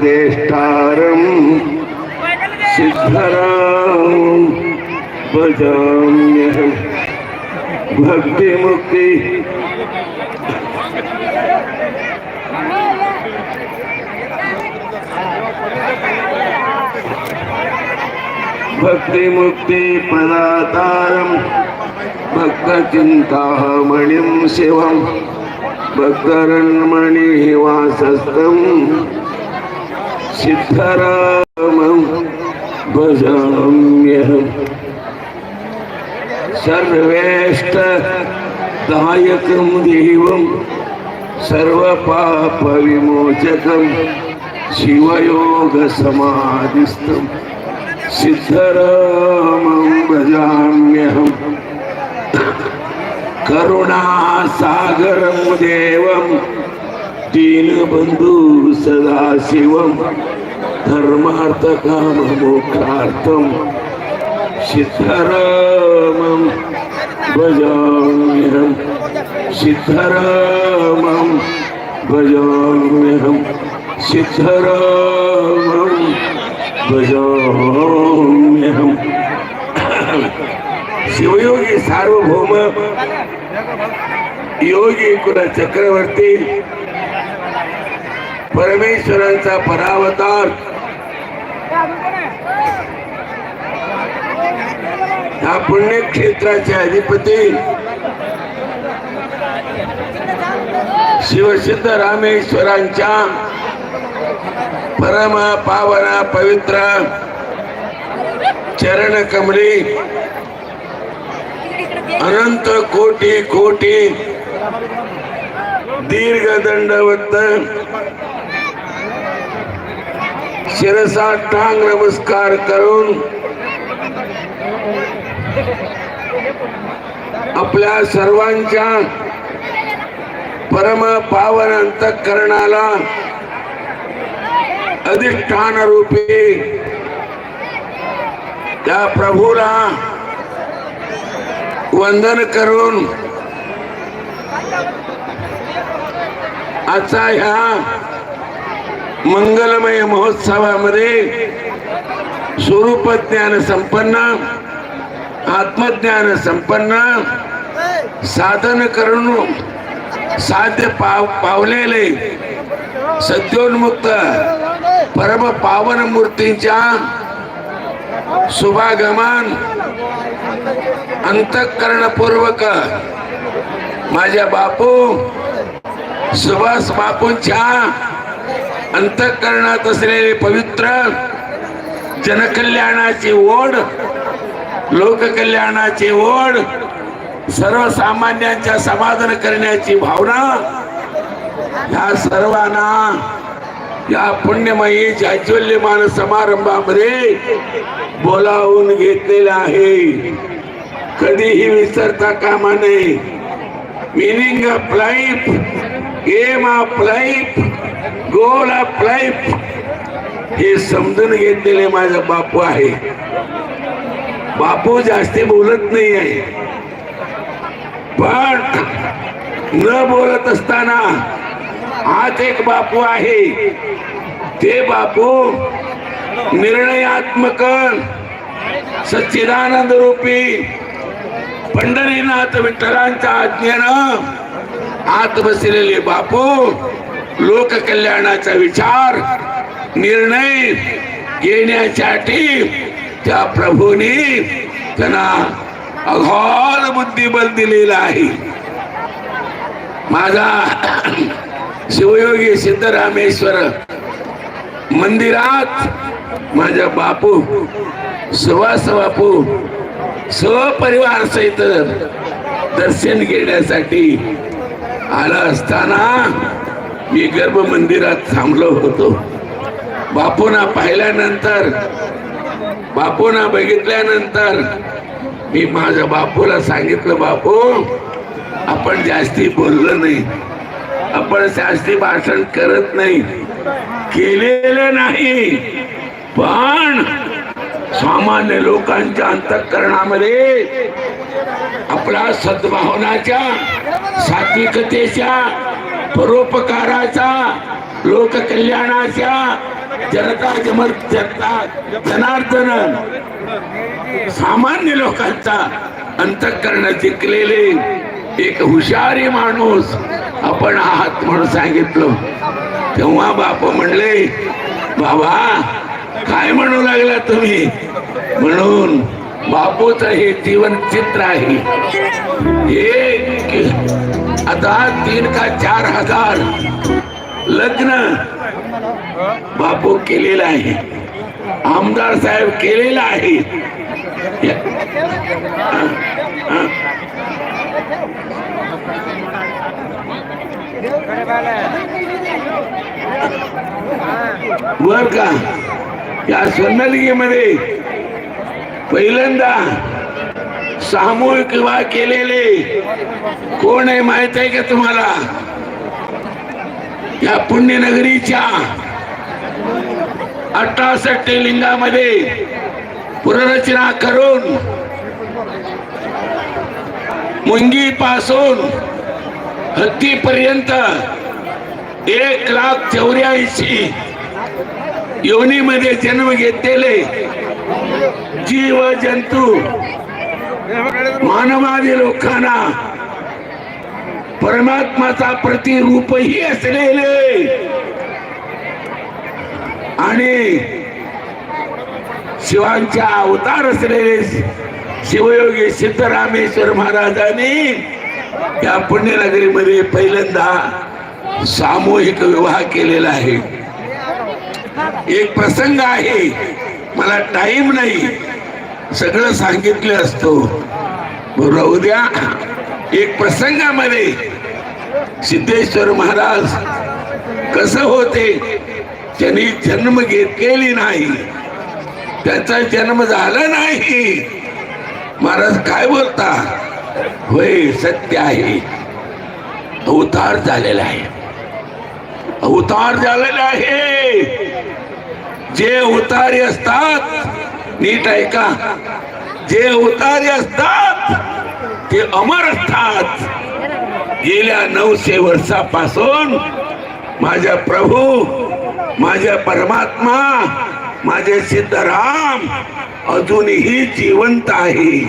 ज्येष्ठारम सिद्धराजाम्य भक्ति मुक्ति उपदेष्टारं सिद्धरां भजाम्यहं भक्तिमुक्ति। भक्तिमुक्तिपदातारं भक्तचिन्तामणिं शिवं भक्तरन्मणिवासस्थम् सिद्धरामं भजाम्यहम् सर्वेष्टदायकं देवं सर्वपापविमोचकं शिवयोगसमाधिस्थं। सिद्धरामं भजाम्यहम् करुणासागरं देवं दीनबन्धु सदाशिवं धर्मार्थकाममोक्षार्थं सिद्धरामं भजाम्यहं सिद्धरामं भजाम्यहं सिद्धरामं भजाम्यहम् शिवयोगी सार्वभौम योगी कुल चक्रवर्ती परमेश्वरांचा परावतार. ह्या पुण्यक्षेत्राचे अधिपती. शिवसिद्ध रामेश्वरांच्या परम पावना पवित्र चरण कमली. अनंत कोटी कोटी दीर्घ दंडवत शिरसा टांग नमस्कार करून आपल्या सर्वांच्या परम पावन अंतकरणाला अधिष्ठान रूपी त्या प्रभूला वंदन करून आजचा ह्या मंगलमय महोत्सवामध्ये स्वरूप ज्ञान संपन्न आत्मज्ञान संपन्न साधन करून साध्य पाव पावलेले सत्योन्मुक्त परम पावन मूर्तींच्या शुभागमान अंतःकरणपूर्वक माझ्या बापू सुभाष बापूंच्या अंतःकरणात असलेले पवित्र जनकल्याणाची ओढ लोककल्याणाची ओढ सर्वसामान्यांच्या समाधान करण्याची भावना ह्या सर्वांना या पुण्यमयी जाज्वल्यमान समारंभामध्ये बोलावून घेतलेला आहे. कधीही विसरता कामा नये. Meaning of life game of life goal of life. हे समजून घेतलेले माझा बापू आहे. बापू जास्ती बोलत नाही आहे. पण न बोलत असताना हाच एक बापू आहे. ते बापू निर्णयात्मक सच्चिदानंद रूपी पंढरीनाथ विठ्ठलांच्या आज्ञेनं आत बसलेले बापू लोककल्याणाचा विचार निर्णय घेण्यासाठी त्या प्रभूने त्यांना अघोर बुद्धिबल दिलेला आहे. माझा शिवयोगी सिद्धरामेश्वर मंदिरात माझ्या बापू सुवास बापू सहपरिवार सहित दर्शन घेण्यासाठी आला असताना मी गर्भ मंदिरात थांबलो होतो. बापूना पाहिल्यानंतर बापूना बघितल्यानंतर मी माझ्या बापूला सांगितलं बापू आपण जास्ती बोललो नाही. आपण जास्ती भाषण करत नाही. केलेलं नाही. पण सामान्य लोकांच्या अंतःकरणामध्ये आपला सद्भावनाच्या सात्विकतेच्या परोपकाराचा लोककल्याणाच्या जनता जमर जनता जनार्दन सामान्य लोकांचा अंतःकरण जिंकलेले एक हुशारी माणूस आपण आहात म्हणून सांगितलं. तेव्हा बाप म्हणले बाबा काय म्हणू लागला तुम्ही? म्हणून बापूच हे जीवन चित्र आहे. आता तीन का चार हज़ार लग्न बापू केलेलं आहे. आमदार साहेब केलेलं आहे. बर का? या स्वर्णलिंगीमध्ये पहिल्यांदा सामूहिक विवाह केलेले कोण आहे माहीत आहे का तुम्हाला? या पुण्यनगरीच्या अठरासष्टी लिंगामध्ये पुनरचना करून मुंगी पासून हत्तीपर्यंत एक लाख चौऱ्याऐंशी योनीमध्ये जन्म घेतलेले जीव जंतू मानवादी लोकांना परमात्माचा प्रतिरूपही असलेले आणि शिवांच्या अवतार असलेले शिवयोगी सिद्धरामेश्वर महाराजांनी या पुण्यनगरीमध्ये पहिल्यांदा सामूहिक विवाह केलेला आहे. एक प्रसंग आहे मला टाइम नाही. सगळं सांगितलं असतो. बरं द्या. एक प्रसंगामध्ये सिद्धेश्वर महाराज कसं होते? त्यांनी जन्म घेतलेली नाही. त्यांचा जन्म झाला नाही. महाराज काय बोलता? होय सत्य आहे. अवतार झालेला आहे. अवतार झालेला आहे. जे अवतारी असतात नीट ऐका जे उतारे असतात ते अमर असतात. गेल्या नऊशे वर्षापासून माझ्या प्रभू माझ्या परमात्मा माझे सिद्धराम अजूनही जिवंत आहे.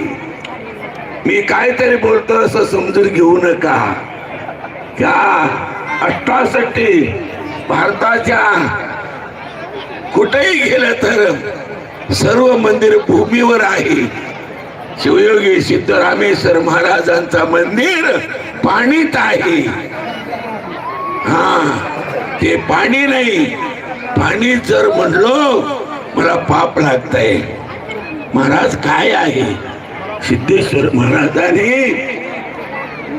मी काहीतरी बोलतो असं समजून घेऊ नका. त्या अठ्ठासाठी भारताच्या कुठेही गेलं तर सर्व मंदिर भूमीवर आहे. शिवयोगी सिद्धरामेश्वर महाराजांचा मंदिर पाणीत आहे. हा ते पाणी नाही. पाणी जर म्हणलो मला पाप लागतंय. महाराज काय आहे? सिद्धेश्वर महाराजांनी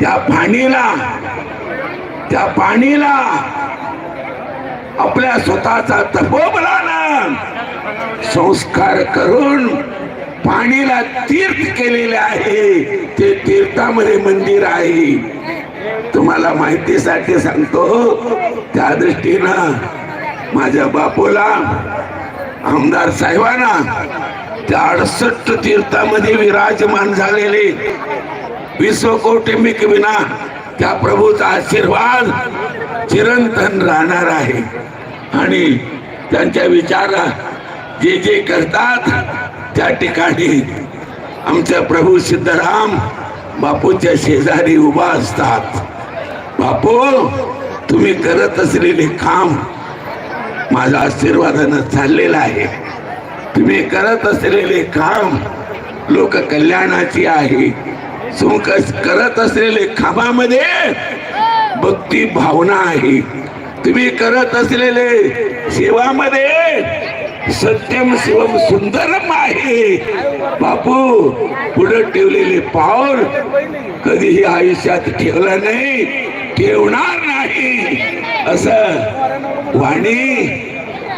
त्या पाणीला त्या पाणीला आपल्या स्वतःचा तपोबलानं संस्कार करून पाणीला तीर्थ केलेले आहे. ते तीर्थामध्ये मंदिर आहे. तुम्हाला माहितीसाठी सांगतो त्या दृष्टीनं माझ्या बापूला आमदार साहेबांना त्या अडसष्ट तीर्थामध्ये विराजमान झालेले विश्वकौटुंबिक विना त्या प्रभूचा आशीर्वाद चिरंतन राहणार आहे. आणि त्यांच्या विचारा जे जे करतात त्या ठिकाणी आमच्या प्रभू सिद्धराम बापूच्या शेजारी उभा असतात. बापू तुम्ही करत असलेले काम माझा आशीर्वादानं चाललेलं आहे. तुम्ही करत असलेले काम लोक कल्याणाची आहे करत असलेले कामामध्ये भक्ती भावना आहे. तुम्ही करत असलेले सेवामध्ये सत्यम शिवम सुंदरम आहे. बापू पुढे ठेवलेले पाऊल कधीही आयुष्यात ठेवलं नाही ठेवणार नाही. असं वाणी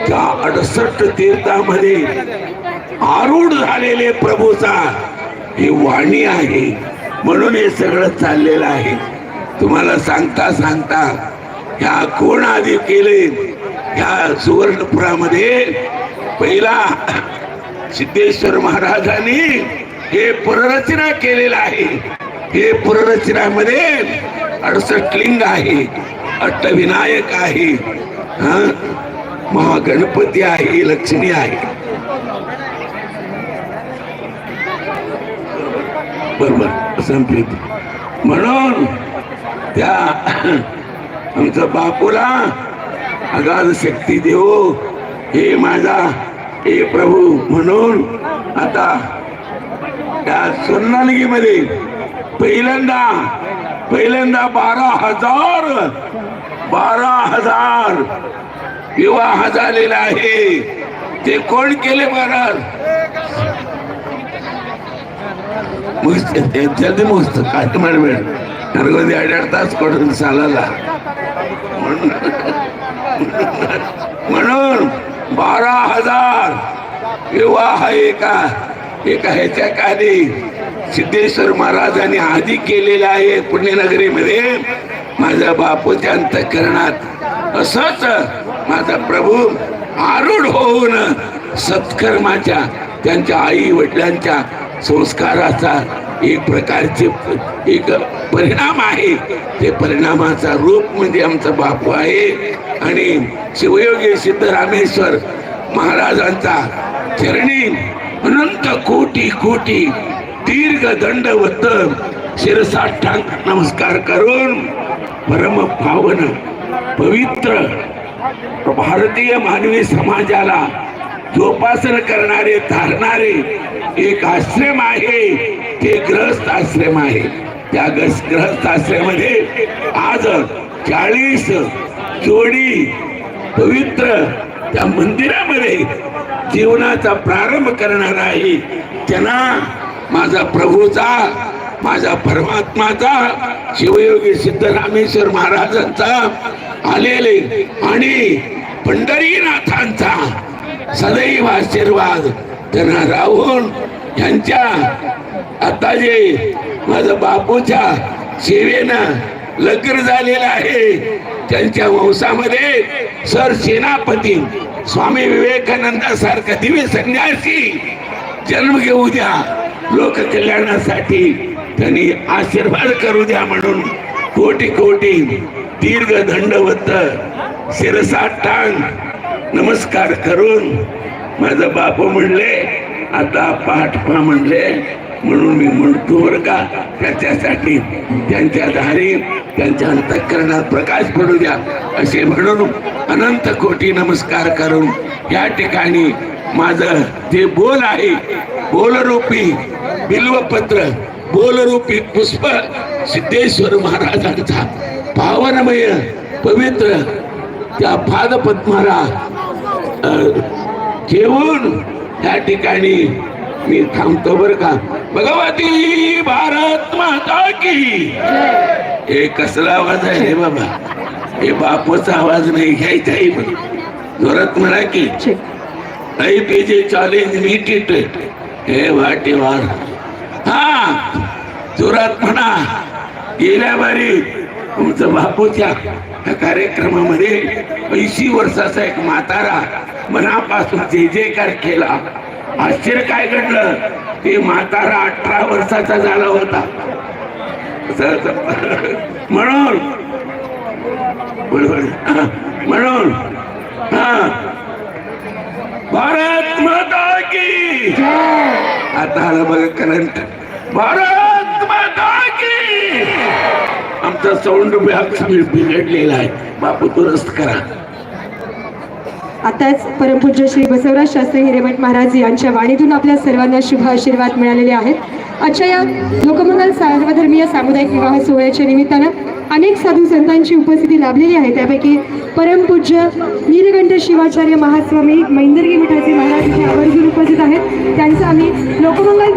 त्या अडसष्ट तीर्थामध्ये आरूढ झालेले प्रभूचा ही वाणी आहे. म्हणून हे सगळं चाललेलं आहे. तुम्हाला सांगता सांगता ह्या कोण आधी केले? ह्या सुवर्णपुरामध्ये पहिला सिद्धेश्वर महाराजांनी हे पुनर्रचना केलेलं आहे. हे पुनर्रचनामध्ये अडसष्ट लिंग आहे अष्टविनायक आहे हा? महागणपती आहे लक्ष्मी आहे. बरोबर संपली. म्हणून त्या आमचा बापूला अगाध शक्ती देऊ हे माझा हे प्रभू म्हणून आता त्या सोनालगीमध्ये पहिल्यांदा पहिल्यांदा बारा हजार बारा हजार विवाह झालेला आहे. ते कोण केले बरं मस्त ते जल्दी मस्त काय म्हणवेळ नरगोदी आठ तासकडून चालला म्हणून म्हणून विवाह एका एका ह्याच्या कार्य सिद्धेश्वर महाराजांनी आधी केलेला आहे पुण्यनगरीमध्ये. माझ्या बापूच्या अंतकरणात असंच माझा प्रभू आरूढ होऊन सत्कर्माच्या त्यांच्या आई वडिलांच्या संस्काराचा एक प्रकारचे एक परिणाम आहे. ते परिणामाचा रूप म्हणजे आमचा बापू आहे. आणि शिवयोगी सिद्धरामेश्वर महाराजांचा चरणी अनंत कोटी कोटी दीर्घ दंडवत शिरसाष्टांग नमस्कार करून परम पावन पवित्र भारतीय मानवी समाजाला जोपासन करणारे धारणारे एक आश्रम आहे ते ग्रहस्थ आश्रम आहे त्या ग्रस- ग्रहस्थ आश्रमामध्ये आज चाळीस जोडी पवित्र त्या मंदिरामध्ये जीवनाचा प्रारंभ करणार आहे. त्यांना माझा प्रभूचा माझा परमात्माचा शिवयोगी सिद्धरामेश्वर महाराजांचा आलेले आणि पंढरीनाथांचा सदैव आशीर्वाद त्यांना राहून यांच्या आता जे माझ्या बापूच्या सेवेनं लग्न झालेलं आहे. त्यांच्या वंशामध्ये सर सेनापती स्वामी विवेकानंदासारखा दिव्य संन्यासी जन्म घेऊ द्या. लोक कल्याणासाठी त्यांनी आशीर्वाद करू द्या म्हणून कोटी कोटी दीर्घ दंडवत शिरसाष्टांग नमस्कार करून माझा बापू म्हणले आता पाठ पा म्हणले म्हणून मी म्हणतो बरं का त्याच्यासाठी त्यांच्या दारी त्यांच्या अंतःकरणात प्रकाश पडू द्या. असे म्हणून अनंत कोटी नमस्कार करून या ठिकाणी माझं जे बोल आहे बोलरूपी बिल्वपत्र बोलरूपी पुष्प सिद्धेश्वर महाराजांचा पावनमय पवित्र त्या पादपद्माला घेऊन या त्या ठिकाणी मी थांबतो बर का. भगवती भारत माता की. हे कसला आवाज आहे रे बाबा. हे बापूचा आवाज नाही घ्यायचा आहे पण जोरात म्हणा की. ऐ पेजे चॅलेंज मीट इट हे वाटेवार हा जोरात म्हणा. गेल्या बारी तुमचं बापूच्या या कार्यक्रमामध्ये ऐंशी वर्षाचा एक म्हातारा मनापासून जे जयकार केला आश्चर्य काय घडलं? की म्हातारा अठरा वर्षाचा झाला होता. म्हणून म्हणून हा. भारत माता की आता आला बघा करंट भारत माता की आमचा साऊंड बिघडलेला आहे. बापू दुरुस्त करा. आताच परमपूज्य श्री बसवराज शास्त्री हिरेमठ महाराज यांच्या वाणीतून आपल्या सर्वांना शुभ आशीर्वाद मिळालेले आहेत. आजच्या या लोकमंगल सर्वधर्मीय सामुदायिक विवाह सोहळ्याच्या निमित्तानं अनेक साधू संतांची उपस्थिती लाभलेली आहे. त्यापैकी परमपूज्य नीलकंठ शिवाचार्य महास्वामी मैंदर्गी मठाचे महाराज आवर्जून उपस्थित आहेत. त्यांचं आम्ही लोकमंगल